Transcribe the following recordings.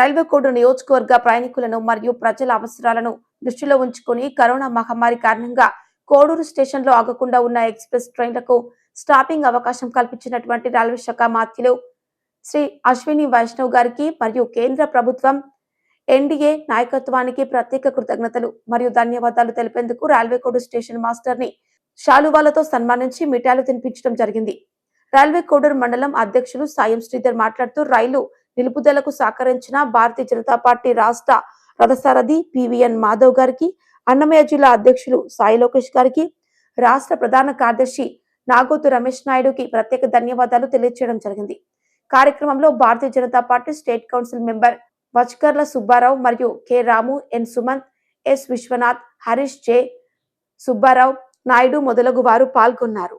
Railway code నియోజకవర్గ ప్రయాణికులను మరియు ప్రజల అవసరాలను దృష్టిలో ఉంచుకుని కరోనా మహమ్మారి కారణంగా కోడూరు స్టేషన్లో ఆగకుండా ఉన్న ఎక్స్ప్రెస్ ట్రైన్లకు స్టాపింగ్ అవకాశం కల్పించినటువంటి రైల్వే శాఖ మాత్యులు శ్రీ అశ్విని వైష్ణవ్ గారికి మరియు కేంద్ర ప్రభుత్వం ఎన్డీఏ నాయకత్వానికి ప్రత్యేక కృతజ్ఞతలు మరియు ధన్యవాదాలు తెలిపేందుకు రైల్వే కోడు స్టేషన్ మాస్టర్ని శాలువాలతో సన్మానించి మిఠాయిలు తినిపించడం జరిగింది. రైల్వే కోడూరు మండలం అధ్యక్షులు సాయం శ్రీధర్ మాట్లాడుతూ రైలు నిలుపుదలకు సహకరించిన భారతీయ జనతా పార్టీ రాష్ట్ర రథసారథి పివిఎన్ మాధవ్ గారికి అన్నమయ్య జిల్లా అధ్యక్షులు సాయి లోకేష్ గారికి రాష్ట్ర ప్రధాన కార్యదర్శి నాగోతు రమేష్ నాయుడుకి ప్రత్యేక ధన్యవాదాలు తెలియజేయడం జరిగింది. కార్యక్రమంలో Bharatiya Janata Party state council member Vachkarla Subbarao మరియు K Ramu N Sumanth S Viswanath Harish J Subbarao Naidu మొదలగు వారు పాల్గొన్నారు.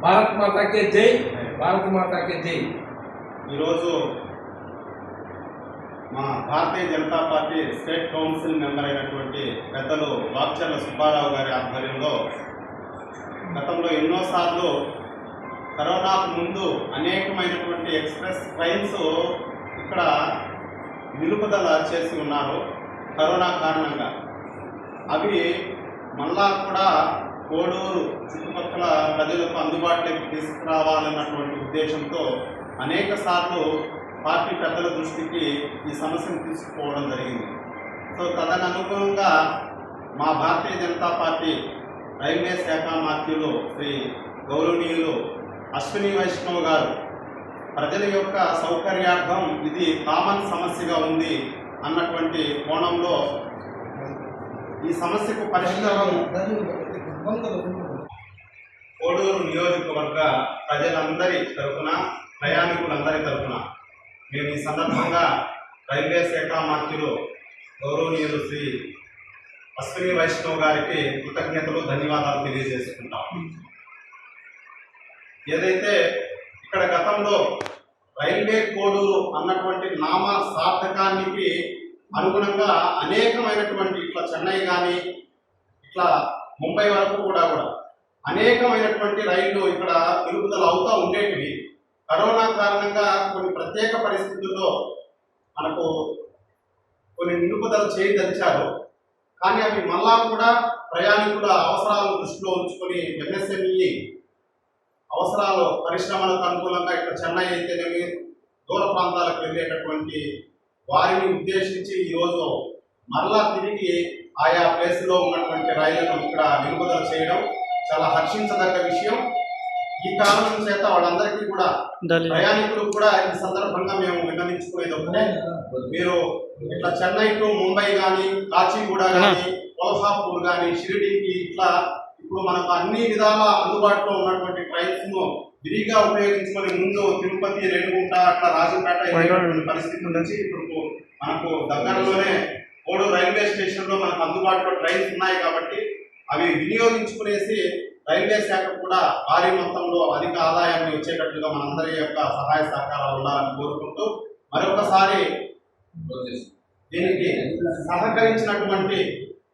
భారత్ మాతాకే జై. భారత్ మాతాకే జై. ఈరోజు మా Bharatiya Janata Party state council member అయినటువంటి పెద్దలు వాక్చర్ల సుబ్బారావు గారి ఆధ్వర్యంలో గతంలో ఎన్నోసార్లు కరోనాకు ముందు అనేకమైనటువంటి ఎక్స్ప్రెస్ ట్రైన్స్ ఇక్కడ నిలుపుదల చేసి ఉన్నారు కరోనా కారణంగా. అవి మళ్ళా కూడా కోడూరు చుట్టుపక్కల ప్రజలకు అందుబాటులోకి తీసుకురావాలన్నటువంటి ఉద్దేశంతో అనేక సార్లు పార్టీ పెద్దల దృష్టికి ఈ సమస్యను తీసుకుపోవడం జరిగింది. సో తదనుగుణంగా మా భారతీయ జనతా పార్టీ రైల్వే శాఖ మాత్యులు శ్రీ గౌరవనీయులు అశ్విని వైష్ణవ్ గారు ప్రజల యొక్క సౌకర్యార్థం ఇది కామన్ సమస్యగా ఉంది అన్నటువంటి కోణంలో ఈ సమస్యకు పరిష్కారం కోడూరు నియోజకవర్గ ప్రజలందరి తరఫున ప్రయాణికులందరి తరఫున మేము ఈ సందర్భంగా రైల్వే శాఖ మంత్రులు గౌరవనీయులు శ్రీ అశ్విని వైష్ణవ్ గారికి కృతజ్ఞతలు ధన్యవాదాలు తెలియజేసుకుంటాం. ఏదైతే ఇక్కడ గతంలో రైల్వే కోడూరు అన్నటువంటి నామ సార్థకానికి అనుగుణంగా అనేకమైనటువంటి ఇట్లా చెన్నై కానీ ఇట్లా ముంబై వరకు కూడా కూడా అనేకమైనటువంటి రైళ్ళు ఇక్కడ నిలుపుదల అవుతూ ఉండేటివి. కరోనా కారణంగా కొన్ని ప్రత్యేక పరిస్థితుల్లో మనకు కొన్ని నిలుపుదల చేయదలిచారు. కానీ అవి మళ్ళా కూడా ప్రయాణికుల అవసరాలను దృష్టిలో ఉంచుకొని ఎంఎస్ఎంఈ అవసరాలు పరిశ్రమలకు అనుకూలంగా ఇక్కడ చెన్నై అయితేనేమి దూర ప్రాంతాలకు వెళ్ళేటటువంటి వారిని ఉద్దేశించి ఈరోజు మరలా తిరిగి ఆయా ప్లేస్లో ఉన్నటువంటి రైళ్ళను ఇక్కడ నిలుపుదల చేయడం చాలా హర్షించదగ్గ విషయం. ఈ కారణం చేత వాళ్ళందరికీ కూడా దళి ప్రయాణికులు కూడా ఈ సందర్భంగా మేము విన్నవించుకునేది ఒకటే. మీరు ఇట్లా చెన్నై టు ముంబై కానీ కాచిగూడ కానీ కొల్హాపూర్ కానీ షిరిడీకి ఇట్లా ఇప్పుడు మనకు అన్ని విధాల అందుబాటులో ఉన్నటువంటి ట్రైన్స్ను విరిగా ఉపయోగించుకొని ముందు తిరుపతి రేణుగుంట అట్లా రాజంపేట పరిస్థితి నుంచి ఇప్పుడు మనకు దగ్గరలోనే కోడు రైల్వే స్టేషన్లో మనకు అందుబాటులో ట్రైన్స్ ఉన్నాయి కాబట్టి అవి వినియోగించుకునేసి రైల్వే శాఖ కూడా భారీ మొత్తంలో అధిక ఆదాయాన్ని వచ్చేటట్లుగా మనందరి యొక్క సహాయ సహకారాలు ఉండాలని కోరుకుంటూ మరొకసారి దీనికి సహకరించినటువంటి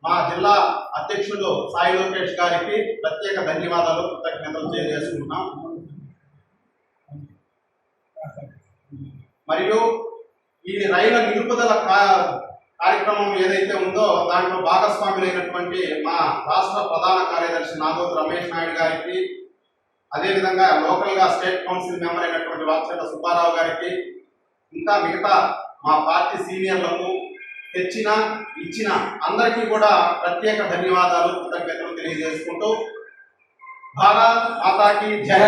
మా జిల్లా అధ్యక్షులు సాయి లోకేష్ గారికి ప్రత్యేక ధన్యవాదాలు కృతజ్ఞతలు తెలియజేసుకుంటున్నాం. మరియు ఈ రైలు నిలుపుదల కార్యక్రమం ఏదైతే ఉందో దాంట్లో భాగస్వాములైనటువంటి మా రాష్ట్ర ప్రధాన కార్యదర్శి నాగోతు రమేష్ నాయుడు గారికి అదేవిధంగా లోకల్గా స్టేట్ కౌన్సిల్ మెంబర్ అయినటువంటి వాక్చర్ల సుబ్బారావు గారికి ఇంకా మిగతా మా పార్టీ సీనియర్లకు తెచ్చిన ఇచ్చిన అందరికీ కూడా ప్రత్యేక ధన్యవాదాలు కృతజ్ఞతలు తెలియజేసుకుంటూ. భారత్ మాతాకి జయ